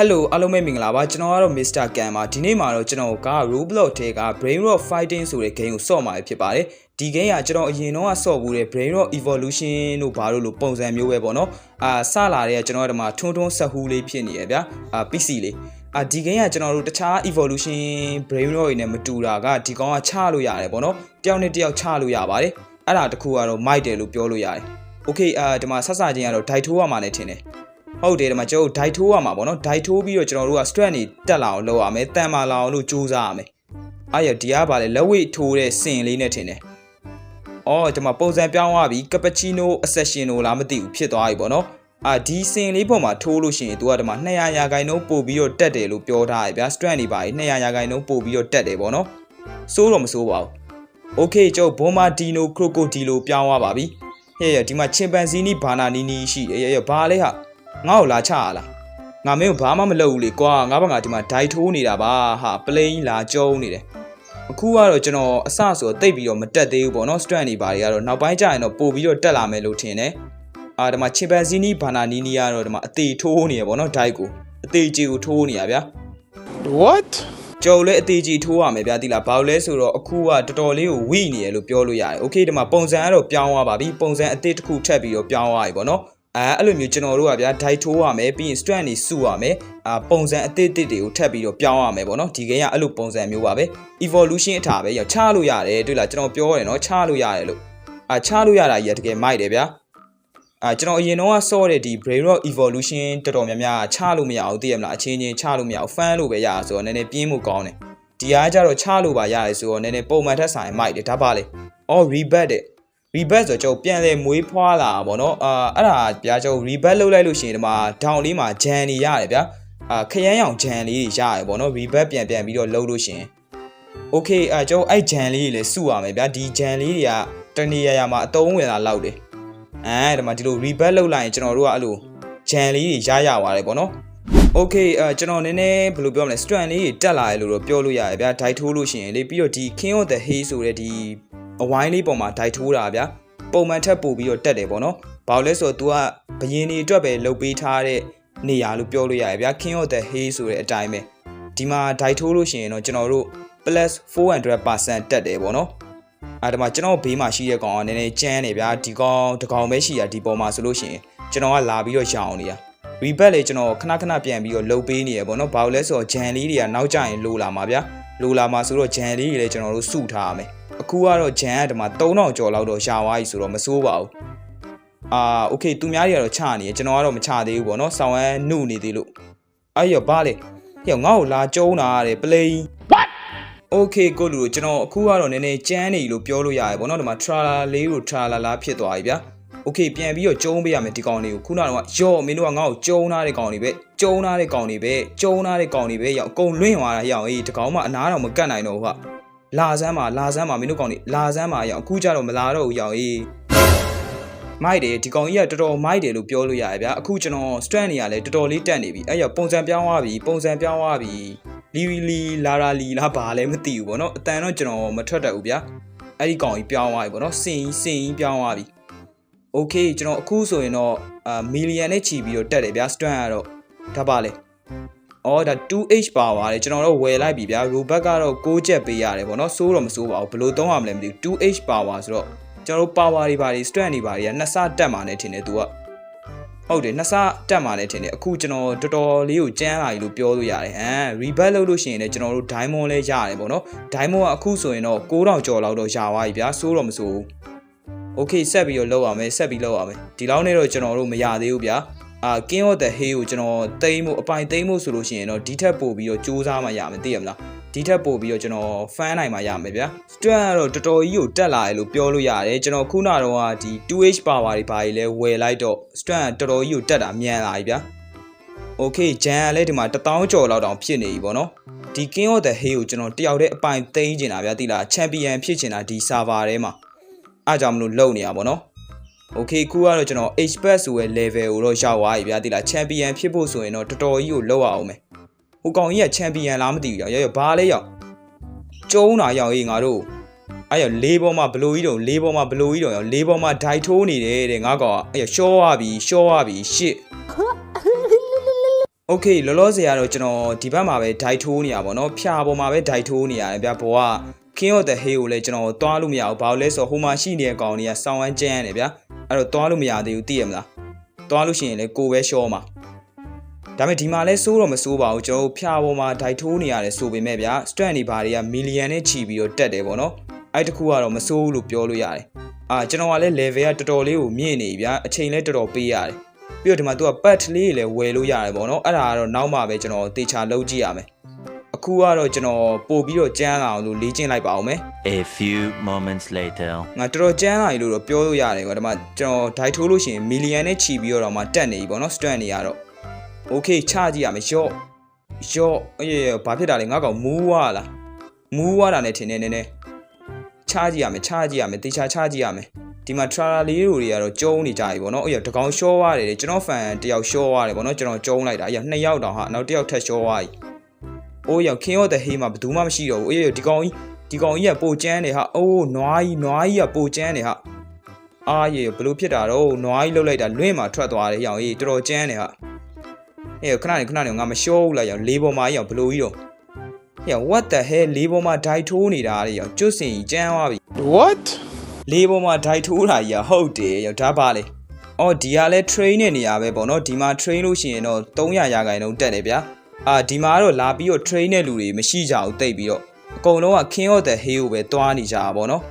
Hello အားလုံးပဲမင်္ဂလာပါကျွန်တော်ကတော့ Mr. Cam ပါဒီနေ့မှာတော့ကျွန်တော်က Roblox ထဲက Brain Rot Fighting ဆိုတဲ့ game ကိုဆော့မှာဖြစ်ပါတယ်ဒီ game ကကျွန်တော်အရင်တော့ဆော့ဘူးတဲ့ Brain Rot Evolution တို့ဘာလို့လို့ပုံစံမျိုးပဲပေါ့နော်အာစလာတဲ့ကကျွန်တော်ကဒီမှာထွန်းထွန်းဆက်ဟူးလေးဖြစ်နေရဗျာအာ PC လေးအာဒီ game ကကျွန်တော်တို့တခြား evolution brain rot တွေနဲ့မတူတာကဒီကောင်ကချလို့ရတယ်ပေါ့နော်တယောက်နဲ့တယောက်ချလို့ရပါတယ်အဲ့ဒါတခုကတော့ mic တယ်လို့ပြောလို့ရတယ် okay အာဒီမှာဆက်စချင်းကတော့ die ထိုးရမှာနဲ့ထင်တယ် ဟုတ်တယ်ဒီမှာကျွန်တော်တို့ die ထိုးရမှာပေါ့နော် die ထိုးပြီးတော့ကျွန်တော်တို့က strength တွေတက်လာအောင်လုပ်ရမယ်တန်မာလာအောင်လို့ကြိုးစားရမယ်အဲ့ရဒီကပါလေလက်ဝိတ်ထိုးတဲ့စင်လေးနဲ့ထင်တယ်အော်ဒီမှာပုံစံပြောင်းသွားပြီ cappuccino accession လို့လားမသိဘူးဖြစ်သွားပြီပေါ့နော်အာဒီစင်လေးပေါ်မှာထိုးလို့ရှိရင် तू ကဒီမှာ200ရာခိုင်နှုန်းပို့ပြီးတော့တက်တယ်လို့ပြောထားတယ်ဗျာ strength တွေပါပြီ200ရာခိုင်နှုန်းပို့ပြီးတော့တက်တယ်ပေါ့နော်စိုးတော့မစိုးပါဘူး okay ကျွန်တော် bombardino crocodilo ပြောင်းသွားပါပြီဟဲ့ရဒီမှာ chimpanzee ဘာနာနီနီရှိတယ်ရရဘာလဲဟာ ငါ့ကိုလာချရလားငါမင်းကိုဘာမှမလုပ်ဘူးလေကွာငါဘက်ကဒီမှာဒိုင်ထိုးနေတာပါဟာပလိန်လာကျုံနေတယ်အခုကတော့ကျွန်တော်အစဆိုတိတ်ပြီးတော့မတက်သေးဘူးပေါ့နော် strand တွေဘာတွေကတော့နောက်ပိုင်းကျရင်တော့ပို့ပြီးတော့တက်လာမယ်လို့ထင်တယ်အာဒီမှာချင်ပန်ဇီနီဘာနာနီနီကတော့ဒီမှာအသေးထိုးနေရပေါ့နော်ဒိုက်ကိုအသေးကြီးကိုထိုးနေရဗျာ What? ကျော်လည်းအသေးကြီးထိုးရမယ်ဗျာတိလားဘာလို့လဲဆိုတော့အခုကတော်တော်လေးကိုဝိနေရလို့ပြောလို့ရတယ်โอเคဒီမှာပုံစံကတော့ပြောင်းသွားပါပြီပုံစံအသေးတစ်ခုထပ်ပြီးတော့ပြောင်းသွားပြီပေါ့နော် အဲအဲ့လိုမျိုးကျွန်တော်တို့ကဗျာဒိုက်ထိုးရမယ်ပြီးရင် strand တွေစုရမယ်အာပုံစံအသေးအသေးတွေကိုထပ်ပြီးတော့ပြောင်းရမယ်ပေါ့နော်ဒီကိန်းကအဲ့လိုပုံစံမျိုးပါပဲ evolution အထာပဲရောက်ချလို့ရတယ်တွေ့လားကျွန်တော်ပြောရတယ်နော်ချလို့ရတယ်လို့အာချလို့ရတာကြီးကတကယ်မိုက်တယ်ဗျာအာကျွန်တော်အရင်တော့ဆော့တဲ့ဒီ brain rot evolution တော်တော်များများချလို့မရဘူးသိရမလားအချင်းချင်းချလို့မရဘူး fan လို့ပဲရတာဆိုတော့နည်းနည်းပြင်းမှုကောင်းတယ်ဒီအားကြတော့ချလို့ပါရတယ်ဆိုတော့နည်းနည်းပုံမှန်ထက်ဆိုင်မိုက်တယ်ဒါပါလေအော် rebirth တဲ့ rebirth ဆိုတော့ကျွန်တော်ပြန်လဲမွေးဖွားလာပါတော့အာအဲ့ဒါဗျာကျွန်တော် rebirth လုပ်လိုက်လို့ရှိရင်ဒီမှာ down လေးမှာဂျန်နေရတယ်ဗျာအာခရမ်းရောင်ဂျန်လေးတွေရတယ်ပေါ့နော် rebirth ပြန်ပြန်ပြီးတော့လုပ်လို့ရှိရင် okay အာကျွန်တော်အဲ့ဂျန်လေးတွေလည်းစုရမယ်ဗျာဒီဂျန်လေးတွေကတနေရာရာမှာအတုံးဝင်လာလောက်တယ်အဲဒီမှာဒီလို rebirth လုပ်လိုက်ရင်ကျွန်တော်တို့ကအဲ့လိုဂျန်လေးတွေရရသွားတယ်ပေါ့နော် okay အဲကျွန်တော်နည်းနည်းဘယ်လိုပြောမလဲ strand လေးတွေတက်လာရလို့တော့ပြောလို့ရတယ်ဗျာဒိုက်ထိုးလို့ရှိရင်လေပြီးတော့ဒီ king of the hay ဆိုတဲ့ဒီ အဝိုင်းလေးပေါ်မှာဒိုက်ထိုးတာဗျာပုံမှန်ထက်ပို့ပြီးတော့တက်တယ်ပေါ့နော်ဘာလို့လဲဆိုတော့ तू ကဘယင်းတွေအတွက်ပဲလုပ်ပေးထားတဲ့နေရာလို့ပြောလို့ရတယ်ဗျာ king of the hay ဆိုတဲ့အတိုင်းပဲဒီမှာဒိုက်ထိုးလို့ရှိရင်တော့ကျွန်တော်တို့ plus 400%တက်တယ်ပေါ့နော်အဲဒါမှကျွန်တော်ဘေးမှာရှိတဲ့ကောင်ကနည်းနည်းကျန်းနေဗျာဒီကောင်တကောင်ပဲရှိရဒီပေါ်မှာဆိုလို့ရှိရင်ကျွန်တော်ကလာပြီးတော့ရောင်နေရ rebirth လေကျွန်တော်ခဏခဏပြန်ပြီးတော့လှုပ်ပေးနေရပေါ့နော်ဘာလို့လဲဆိုတော့ဂျန်လေးတွေကနောက်ကျရင်လိုလာမှာဗျာလိုလာမှာဆိုတော့ဂျန်လေးတွေလည်းကျွန်တော်တို့စုထားရမယ် အခုကတော့ဂျန်ကဒီမှာ3000ကျော်လောက်တော့ရှာသွားပြီဆိုတော့မစိုးပါဘူးအာโอเคသူများတွေကတော့ချနေရကျွန်တော်ကတော့မချသေးဘူးပေါ့နော်ဆောင်းဝမ်းနှုတ်နေသေးလို့အဲ့ရဘာလဲဟဲ့ငါ့ကိုလာကျုံးတာရတယ် play what okay ကိုလူတို့ကျွန်တော်အခုကတော့နည်းနည်းကြမ်းနေလို့ပြောလို့ရတယ်ပေါ့နော်ဒီမှာ trailer လေးကို trailer လားဖြစ်သွားပြီဗျာ โอเคပြန်ပြီးတော့ကျုံးပေးရမယ်ဒီကောင်တွေကိုခုနကတော့ရော့မင်းတို့ကငါ့ကိုကျုံးထားတဲ့ကောင်တွေပဲကျုံးထားတဲ့ကောင်တွေပဲကျုံးထားတဲ့ကောင်တွေပဲရောက်အကုန်လွင့်သွားတာရောက်အေးဒီကောင်မှအနားတော့မကတ်နိုင်တော့ဘူးဟာ လာစမ်းပါလာစမ်းပါမင်းတို့ကောင်တွေလာစမ်းပါရအောင်အခုကြတော့မလာတော့ဘူးရအောင်အေးမိုက်တယ်ဒီကောင်ကြီးကတော်တော်မိုက်တယ်လို့ပြောလို့ရတယ်ဗျာအခုကျွန်တော် strand နေရလဲတော်တော်လေးတက်နေပြီအဲ့ရပုံစံပြောင်းသွားပြီပုံစံပြောင်းသွားပြီလီလီလာရာလီလာဘာလဲမသိဘူးဗောနော်အတန်တော့ကျွန်တော်မထွက်တတ်ဘူးဗျာအဲ့ဒီကောင်ကြီးပြောင်းသွားပြီဗောနော်စင်ကြီးစင်ကြီးပြောင်းသွားပြီ okay ကျွန်တော်အခုဆိုရင်တော့အာမီလီယံနဲ့ချီပြီးတော့တက်တယ်ဗျာ strand ကတော့ဒါပါလဲ အော်ဒါ 2H ပါပါတယ်ကျွန်တော်တို့ဝယ်လိုက်ပြီဗျာ Robux ကတော့6ချက်ပေးရတယ်ဗောနော်ဆိုးတော့မဆိုးပါဘူးဘယ်လိုသုံးရမလဲမသိဘူး 2H ပါပါဆိုတော့ကျွန်တော်တို့ power တွေပါတွေ strength တွေပါတွေကနှစ်ဆတက်မှာနဲ့ထင်တယ်သူကဟုတ်တယ်နှစ်ဆတက်မှာနဲ့ထင်တယ်အခုကျွန်တော်တော်တော်လေးကိုကြမ်းလာပြီလို့ပြောလို့ရတယ်ဟမ် rebate လုပ်လို့ရှိရင်လည်းကျွန်တော်တို့ diamond လဲရတယ်ဗောနော် diamond ကအခုဆိုရင်တော့6000ကျော်လောက်တော့ရပါပြီဗျာဆိုးတော့မဆိုးဘူး okay ဆက်ပြီးတော့လောက်အောင်မယ်ဆက်ပြီးလောက်အောင်မယ်ဒီလောက်နဲ့တော့ကျွန်တော်တို့မရသေးဘူးဗျာ အာ King of the Hay ကိုကျွန်တော်တိမ့်မှုအပိုင်တိမ့်မှုဆိုလို့ရှိရင်တော့ဒီထက်ပိုပြီးတော့စူးစမ်းမှရမယ်သိရမလားဒီထက်ပိုပြီးတော့ကျွန်တော် fan နိုင်မှရမယ်ဗျာ strand ကတော့တော်တော်ကြီးကိုတက်လာတယ်လို့ပြောလို့ရတယ်ကျွန်တော်ခုနတော့ကဒီ 2h power တွေဘာတွေလဲဝယ်လိုက်တော့ strand တော်တော်ကြီးကိုတက်တာမြန်လာပြီဗျာ okay ဂျန်ကလည်းဒီမှာ1000ကျော်လောက်တောင်ဖြစ်နေပြီပေါ့နော်ဒီ King of the Hay ကိုကျွန်တော်တယောက်တည်းအပိုင်သိမ်းကျင်တာဗျာသိလား champion ဖြစ်ကျင်တာဒီ server ထဲမှာအားကြောင့်မလို့လုံနေ ရပါတော့။ Okay ခုကတော့ကျွန်တော် expert ဆိုတဲ့ level ကိုတော့ရောက်သွားပြီဗျာတိလား champion ဖြစ်ဖို့ဆိုရင်တော့တော်တော်ကြီးကိုလောက်ရအောင်မယ်။ဟိုကောင်ကြီးက champion လားမသိဘူးရောက်ရောက်ဘာလဲရောက်။ကျုံးတာရောက်ရေးငါတို့အဲ့ရလေးပေါ်မှာဘလိုကြီးတုံလေးပေါ်မှာဘလိုကြီးတုံရောက်လေးပေါ်မှာဒိုက်ထိုးနေတယ်တဲ့ငါကောင်အဲ့ရရှော့ရပြီရှော့ရပြီရှစ် โอเคလောလောဆယ်ကတော့ကျွန်တော်ဒီဘက်မှာပဲဒိုက်ထိုးနေရပါတော့ဖြာပေါ်မှာပဲဒိုက်ထိုးနေရတယ်ဗျဘောက King of the Hill ကိုလည်းကျွန်တော်သွားလို့မရဘူးဘာလို့လဲဆိုတော့ဟိုမှာရှိနေတဲ့ကောင်တွေကစောင်းဝမ်းကျန်းနေဗျာအဲ့တော့သွားလို့မရသေးဘူးသိရမလားသွားလို့ရှိရင်လည်းကိုပဲရှော့မှာဒါပေမဲ့ဒီမှာလဲစိုးတော့မစိုးပါဘူးကျွန်တော်ဖြာပေါ်မှာဒိုက်ထိုးနေရတယ်ဆိုပေမဲ့ဗျာ strand တွေဘာတွေကမီလီယံနဲ့ချီပြီးတော့တက်တယ်ပေါ့နော်အဲ့တခုကတော့မစိုးဘူးလို့ပြောလို့ရတယ်အာကျွန်တော်ကလည်း level ကတော်တော်လေးကိုမြင့်နေပြီဗျာအချိန်လည်းတော်တော်ပေးရတယ်ပြီးတော့ဒီမှာ तू က pad လေးလည်းဝယ်လို့ရတယ်ပေါ့နော်အဲ့ဒါကတော့နောက်မှပဲကျွန်တော်တေချာလုပ်ကြည့်ရမယ် အခုကတော့ကျွန်တော်ပို့ပြီးတော့ကြမ်းလာအောင်လို့လေ့ကျင့်လိုက်ပါအောင်မယ် A few moments later. ငါတော်တော်ကြမ်းလာပြီလို့တော့ပြောလို့ရတယ်ကွာဒီမှာကျွန်တော်ဒိုက်ထိုးလို့ရှိရင်မီလီယံနဲ့ချီပြီးတော့မှတက်နေပြီပေါ့နော် strand တွေကတော့ okay ချကြည့်ရမယ်ရော့ရော့အေးဘာဖြစ်တာလဲငါကောင်မူးွားလားမူးွားတာနဲ့ထင်နေနေနေချကြည့်ရမယ်ချကြည့်ရမယ်တေချာချကြည့်ရမယ်ဒီမှာ trailer လေးတွေကတော့ကျုံးနေကြပြီပေါ့နော်အဲ့ရတကောင်ရှော့သွားတယ်ကျွန်တော်ဖန်တယောက်ရှော့သွားတယ်ပေါ့နော်ကျွန်တော်ကျုံးလိုက်တာအဲ့ရနှစ်ယောက်တောင်ဟာနောက်တစ်ယောက်ထပ်ရှော့သွားပြီ အိုးရောက်ခင်းရော့တဲ့ဟေးမှာဘယ်သူမှမရှိတော့ဘူးအေးရဒီကောင်ကြီးဒီကောင်ကြီးကပိုကျန်းနေဟာအိုးနွားကြီးနွားကြီးကပိုကျန်းနေဟာအားရေဘလို့ဖြစ်တာတော့နွားကြီးလှုပ်လိုက်တာလွင့်မှာထွက်သွားတယ်ရောင်ကြီးတော်တော်ကျန်းနေဟာအေးခဏနေခဏနေငါမရှော့ဘူးလားရောင်လေးပေါ်မှာရောင်ဘလို့ကြီးတော့ဟဲ့ what the hell လေးပေါ်မှာဒိုက်ထိုးနေတာလေရောင်ကျွတ်စင်ကြီးကျန်းသွားပြီ What? လေးပေါ်မှာဒိုက်ထိုးတာကြီးကဟုတ်တယ်ရောဒါပါလေအော်ဒီကလည်း train နဲ့နေရပဲပေါ့နော်ဒီမှာ train လို့ရှိရင်တော့300ရာခိုင်နှုန်းတက်တယ်ဗျာ အာဒီမှာကတော့လာပြီးတော့ train တဲ့လူတွေမရှိကြဘူးတိတ်ပြီးတော့အကုန်လုံးက king of the hill ကိုပဲတွားနေကြတာပေါ့နော်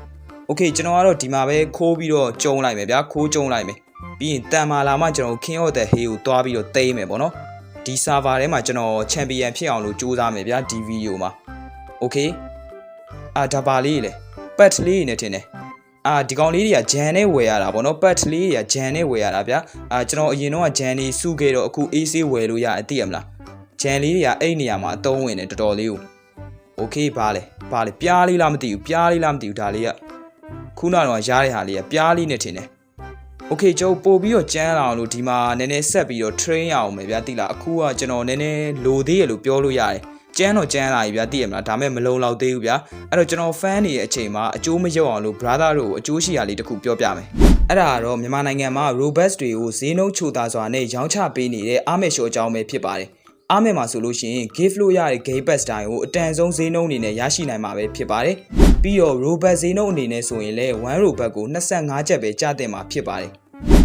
โอเคကျွန်တော်ကတော့ဒီမှာပဲခိုးပြီးတော့ကျုံလိုက်မယ်ဗျာခိုးကျုံလိုက်မယ်ပြီးရင်တန်မာလာမှကျွန်တော် king of the hill ကိုတွားပြီးတော့သိမ်းမယ်ပေါ့နော်ဒီ server ထဲမှာကျွန်တော် champion ဖြစ်အောင်လို့ကြိုးစားမယ်ဗျာဒီဗီဒီယိုမှာโอเคအာဒါပါလေးလေ pet လေးနေတင်တယ် အာဒီကောင်လေးတွေကဂျန်နဲ့ဝယ်ရတာဗောနော်ပတ်လေးတွေကဂျန်နဲ့ဝယ်ရတာဗျာအာကျွန်တော်အရင်တော့ဂျန်လေးစုခဲ့တော့အခု AC ဝယ်လို့ရတယ်သိရမလား ဂျန်လေးတွေကအဲ့နေရာမှာအသုံးဝင်တယ်တော်တော်လေးကိုโอเคပါလေပါလေပြားလေးလားမသိဘူးပြားလေးလားမသိဘူးဒါလေးကခုနကတော့ရားတဲ့ဟာလေးကပြားလေးနဲ့ထင်တယ်โอเคကျုပ်ပို့ပြီးတော့ကျန်းလာအောင်လို့ဒီမှာနည်းနည်းဆက်ပြီးတော့ train ရအောင်မယ်ဗျာသိလားအခုကကျွန်တော်နည်းနည်းလိုသေးရလို့ပြောလို့ရတယ်ကျန်းတော့ကျန်းလာပြီဗျာသိရမလားဒါမဲ့မလုံလောက်သေးဘူးဗျာအဲ့တော့ကျွန်တော် fan နေရဲ့အချိန်မှာအကျိုးမရောက်အောင်လို့ brother တို့ကိုအကျိုးရှိရာလေးတစ်ခုပြောပြမယ်အဲ့ဒါကတော့မြန်မာနိုင်ငံမှာ robust တွေကိုဈေးနှုန်းချိုသာစွာနဲ့ရောင်းချပေးနေတဲ့အာမေရှောအကြောင်းပဲဖြစ်ပါတယ် အာမေမှာဆိုလို့ရှိရင် gift လို့ရတဲ့ game pass တိုင်းကိုအတန်ဆုံးဈေးနှုန်းအနေနဲ့ရရှိနိုင်မှာပဲဖြစ်ပါတယ်ပြီးတော့ robust ဈေးနှုန်းအနေနဲ့ဆိုရင်လည်း1 robust ကို25ကျပ်ပဲကျတင်မှာဖြစ်ပါတယ်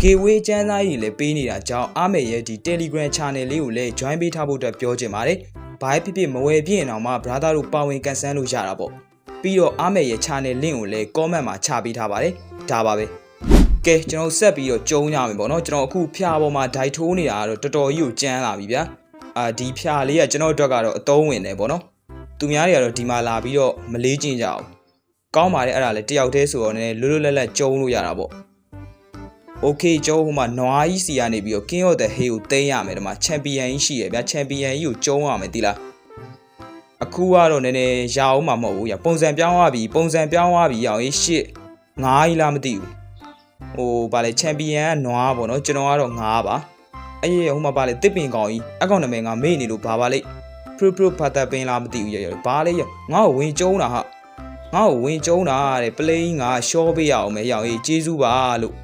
gateway ကျန်းသားကြီးလည်းပေးနေတာကြောင့်အာမေရဲ့ဒီ Telegram channel လေးကိုလည်း join ပေးထားဖို့အတွက်ပြောချင်ပါတယ်။ဘာဖြစ်ဖြစ်မဝယ်ပြည့်အောင်မှ brother တို့ပါဝင်ကန်ဆန်းလို့ရတာပေါ့။ပြီးတော့အာမေရဲ့ channel link ကိုလည်း comment မှာချပေးထားပါတယ်။ဒါပါပဲ။ကဲကျွန်တော်ဆက်ပြီးတော့ကြုံရမယ်ပေါ့နော်ကျွန်တော်အခုဖျားပေါ်မှာဒိုက်ထိုးနေတာကတော့တော်တော်ကြီးကိုကြမ်းလာပြီဗျာ။ အာဒီဖျားလေးကကျွန်တော်အတွက်ကတော့အသုံးဝင်တယ်ပေါ့နော်။သူများတွေကတော့ဒီမှာလာပြီးတော့မလေးကျင်ကြအောင်။ကောင်းပါတယ်အဲ့ဒါလည်းတယောက်တည်းဆိုတော့လည်းလွတ်လွတ်လပ်လပ်ကြုံလို့ရတာပေါ့။ Okay ကျုံးဟိုမှာနွားကြီးစီကနေပြီးတော့ King of the Hill ကိုသိမ်းရမယ်ဒီမှာ Champion ကြီးရှိရဗျာ Champion ကြီးကိုကျုံးရမယ်ဒီလားအခုကတော့နည်းနည်းရအောင်မှာမဟုတ်ဘူးရပုံစံပြောင်းသွားပြီပုံစံပြောင်းသွားပြီရောင်ရေးရှစ်ငါးကြီးလားမသိဘူးဟိုဗာလေ Champion ကနွားပေါ့နော်ကျွန်တော်ကတော့ငါးပါ အဲ့ရဟိုမှာဗာလေတစ်ပင်ကောင်ကြီးအကောင့်နာမည်ငါမေ့နေလို့ဘာပါလိမ့် Pro Pro ဘာတာပင်လားမသိဘူးရရဘာလဲရငါ့ကိုဝင်ကျုံးတာဟာငါ့ကိုဝင်ကျုံးတာတဲ့ play ငါရှော့ပေးရအောင်မယ်ရောင်ရေးကျေးဇူးပါလို့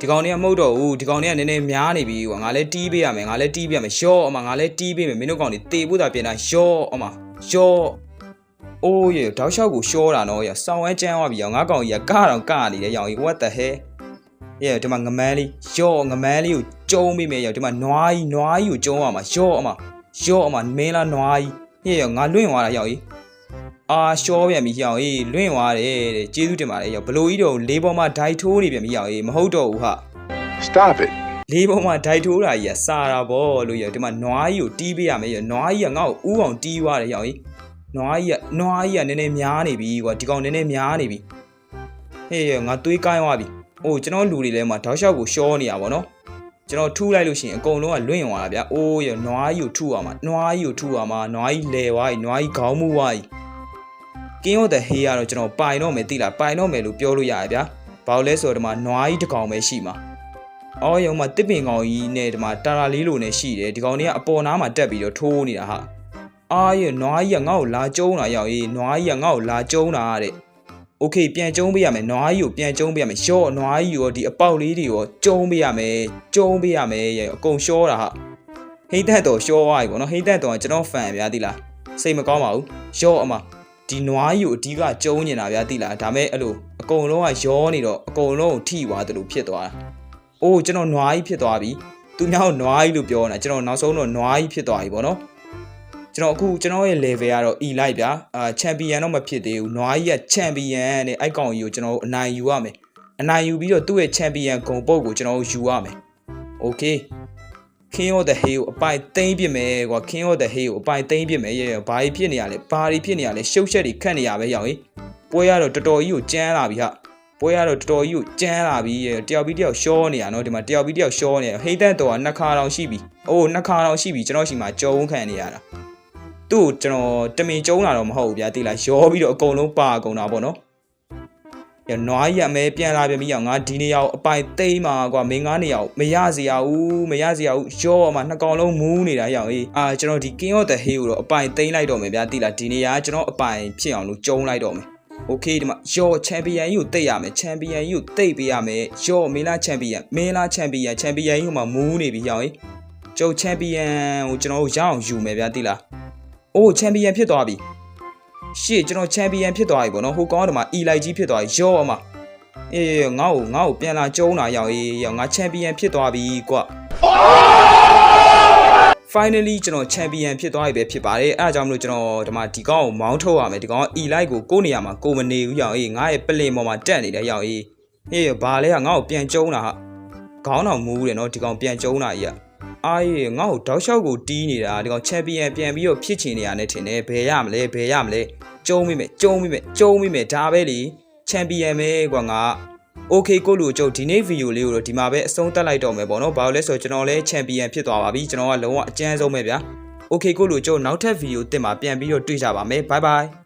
ဒီကောင်တွေကမဟုတ်တော့ဘူးဒီကောင်တွေကနည်းနည်းများနေပြီကွာငါလည်းတီးပေးရမယ်ငါလည်းတီးပေးရမယ်ရှော့အမငါလည်းတီးပေးမယ်မင်းတို့ကောင်တွေတေဖို့တာပြင်တာရှော့အမရှော့အိုးရေတောက်လျှောက်ကိုရှော့တာနော်ရဆောင်းဝဲကျန်းသွားပြီရောငါကောင်ကြီးကကတောင်ကနေတယ်ရောင်ကြီး what the hell ရေဒီမှာငမန်းလေးရှော့ငမန်းလေးကိုကျုံးပေးမယ်ရောဒီမှာနွားကြီးနွားကြီးကိုကျုံးရမှာရှော့အမရှော့အမမင်းလားနွားကြီးဟေ့ရောငါလွင့်သွားတာရောင်ကြီးအာရှော့ပြန်ပြီရောင်ကြီးလွင့်သွားတယ်တဲ့ကျေးဇူးတင်ပါတယ်ရောဘလို့ကြီးတော့လေးပေါ်မှာဒိုက်ထိုးနေပြန်ပြီရောင်ကြီးမဟုတ်တော့ဘူးဟာ Stop it. လေးပေါ်မှာဒိုက်ထိုးတာကြီးကစာတာဗောလို့ရဒီမှာနွားကြီးကိုတီးပေးရမယ်ရနွားကြီးကငါ့ကိုဥအောင်တီးသွားတယ်ရောင်ကြီးနွားကြီးကနွားကြီးကနည်းနည်းများနေပြီကွာဒီကောင်နည်းနည်းများနေပြီဟေးရငါသွေးကိုင်းသွားပြီ အိုးကျွန်တော်လူတွေထဲမှာတောက်လျှောက်ကိုရှောနေရပါတော့ကျွန်တော်ထူးလိုက်လို့ရှိရင်အကုန်လုံးကလွင့်သွားတာဗျအိုးရနွားကြီးကိုထူအောင်မှာနွားကြီးကိုထူအောင်မှာနွားကြီးလဲသွားပြီနွားကြီးခေါင်းမူသွားပြီကင်းရောတဲ့ဟေးကတော့ကျွန်တော်ပိုင်တော့မယ်တိလားပိုင်တော့မယ်လို့ပြောလို့ရတယ်ဗျာဘာလို့လဲဆိုတော့ဒီမှာနွားကြီးတစ်ကောင်ပဲရှိမှာအော်ရုံမှာတစ်ပင်ကောင်ကြီးနဲ့ဒီမှာတာရာလေးလိုနဲ့ရှိတယ်ဒီကောင်လေးကအပေါ်နားမှာတက်ပြီးတော့ထိုးနေတာဟာအာရဲ့နွားကြီးကငါ့ကိုလာကျုံးတာရောက်ရေးနွားကြီးကငါ့ကိုလာကျုံးတာတဲ့ โอเคပြန်ကျုံးပေးရမယ်နွားကြီးကိုပြန်ကျုံးပေးရမယ်ရှော့နွားကြီးရောဒီအပေါက်လေးတွေရောကျုံးပေးရမယ်ကျုံးပေးရမယ်ရဲ့အကုန်ရှော့တာဟာ ဟိတ်သက်တော်ရှောသွားပြီပေါ့နော်ဟိတ်သက်တော်ကကျွန်တော်ဖန်ဗျာတိလားစိတ်မကောင်းပါဘူးရော့အမဒီနွားကြီးကိုအဓိကကျုံနေတာဗျာတိလားဒါမဲ့အဲ့လိုအကုန်လုံးကရောနေတော့အကုန်လုံးကိုထိသွားတယ်လို့ဖြစ်သွားတာအိုးကျွန်တော်နွားကြီးဖြစ်သွားပြီသူများကိုနွားကြီးလို့ပြောနေတာကျွန်တော်နောက်ဆုံးတော့နွားကြီးဖြစ်သွားပြီပေါ့နော် ကျွန်တော်အခုကျွန်တော်ရဲ့ level ကတော့ E လိုက်ဗျာအာချန်ပီယံတော့မဖြစ်သေးဘူးနွားကြီးကချန်ပီယံနဲ့အိုက်ကောင်ကြီးကိုကျွန်တော်တို့အနိုင်ယူရမယ်အနိုင်ယူပြီးတော့သူ့ရဲ့ချန်ပီယံဂုံပုတ်ကိုကျွန်တော်တို့ယူရမယ် okay King of the Hill ကိုအပိုင်သိမ့်ပြစ်မယ်ကွာ King of the Hill ကိုအပိုင်သိမ့်ပြစ်မယ်ရဲ့ဘာကြီးဖြစ်နေရလဲဘာကြီးဖြစ်နေရလဲရှုပ်ရှက်တွေခတ်နေရပဲရောက်ဟေးပွဲရတော့တော်တော်ကြီးကိုကြမ်းလာပြီဟာပွဲရတော့တော်တော်ကြီးကိုကြမ်းလာပြီရဲ့တယောက်ပြီးတယောက်ရှောနေရနော်ဒီမှာတယောက်ပြီးတယောက်ရှောနေရဟိတ်သက်တော်ကနှစ်ခါတောင်ရှိပြီအိုးနှစ်ခါတောင်ရှိပြီကျွန်တော်ရှိမှကြုံခံနေရတာ သူ့ကိုကျွန်တော်တမင်ကျုံလာတော့မဟုတ်ဘူးဗျာတိလားရောပြီးတော့အကုန်လုံးပါအကုန်တာပေါ့နော် ရနွားကြီးအမဲပြန်လာပြန်ပြီးအောင်ငါဒီနေရာကိုအပိုင်သိမ်းမှာကွာမင်းငါနေရာကိုမရစီရဘူးမရစီရဘူးရော့မှာနှစ်ကောင်လုံးမူးနေတာရအောင်အေးအာကျွန်တော်ဒီ King of the Hill ကိုတော့အပိုင်သိမ်းလိုက်တော့မယ်ဗျာတိလားဒီနေရာကကျွန်တော်အပိုင်ဖြစ်အောင်လို့ကျုံလိုက်တော့မယ်โอเคဒီမှာရော့ချန်ပီယံကြီးကိုတိတ်ရမယ်ချန်ပီယံကြီးကိုတိတ်ပေးရမယ်ရော့မင်းလားချန်ပီယံမင်းလားချန်ပီယံချန်ပီယံကြီးဟိုမှာမူးနေပြီရအောင်အေးကျုပ်ချန်ပီယံကိုကျွန်တော်တို့ရအောင်ယူမယ်ဗျာတိလား အိုးချန်ပီယံဖြစ်သွားပြီရှေ့ကျွန်တော်ချန်ပီယံဖြစ်သွားပြီပေါ့နော်ဟိုကောင်ကတည်းက E လိုက်ကြီးဖြစ်သွားပြီရော့အမအေးငါ့ကိုငါ့ကိုပြန်လာကျုံးလာရောက်အေးရောက်ငါချန်ပီယံဖြစ်သွားပြီကွာ finally ကျွန်တော်ချန်ပီယံဖြစ်သွားပြီပဲဖြစ်ပါတယ်အဲအကြောင်းမလို့ကျွန်တော်ဒီမှာဒီကောင်ကိုမောင်းထုတ်ရမယ်ဒီကောင်က E light ကိုကိုယ့်နေရာမှာကိုမနေဘူးရောက်အေးငါရဲ့ပလင်ပေါ်မှာတက်နေတယ်ရောက်အေးဟေးဘာလဲကငါ့ကိုပြန်ကျုံးလာဟာခေါင်းတော်မူးတယ်နော်ဒီကောင်ပြန်ကျုံးလာကြီးက အားရေငါ့ကိုတောက်လျှောက်ကိုတီးနေတာဒီကောင်ချန်ပီယံပြန်ပြီးတော့ဖြစ်ချင်နေရတဲ့ထင်တယ်ဘယ်ရမလဲဘယ်ရမလဲကျုံးမိမယ်ကျုံးမိမယ်ကျုံးမိမယ်ဒါပဲလေချန်ပီယံပဲကွာငါ Okay ကိုလူကျုပ်ဒီနေ့ဗီဒီယိုလေးကိုတော့ဒီမှာပဲအဆုံးသတ်လိုက်တော့မယ်ပေါ့နော်။ဘာလို့လဲဆိုတော့ကျွန်တော်လည်းချန်ပီယံဖြစ်သွားပါပြီ။ကျွန်တော်ကလုံးဝအကျန်းဆုံးပဲဗျာ။ Okay ကိုလူကျုပ်နောက်ထပ်ဗီဒီယိုတင်မှာပြန်ပြီးတော့တွေ့ကြပါမယ်။ Bye bye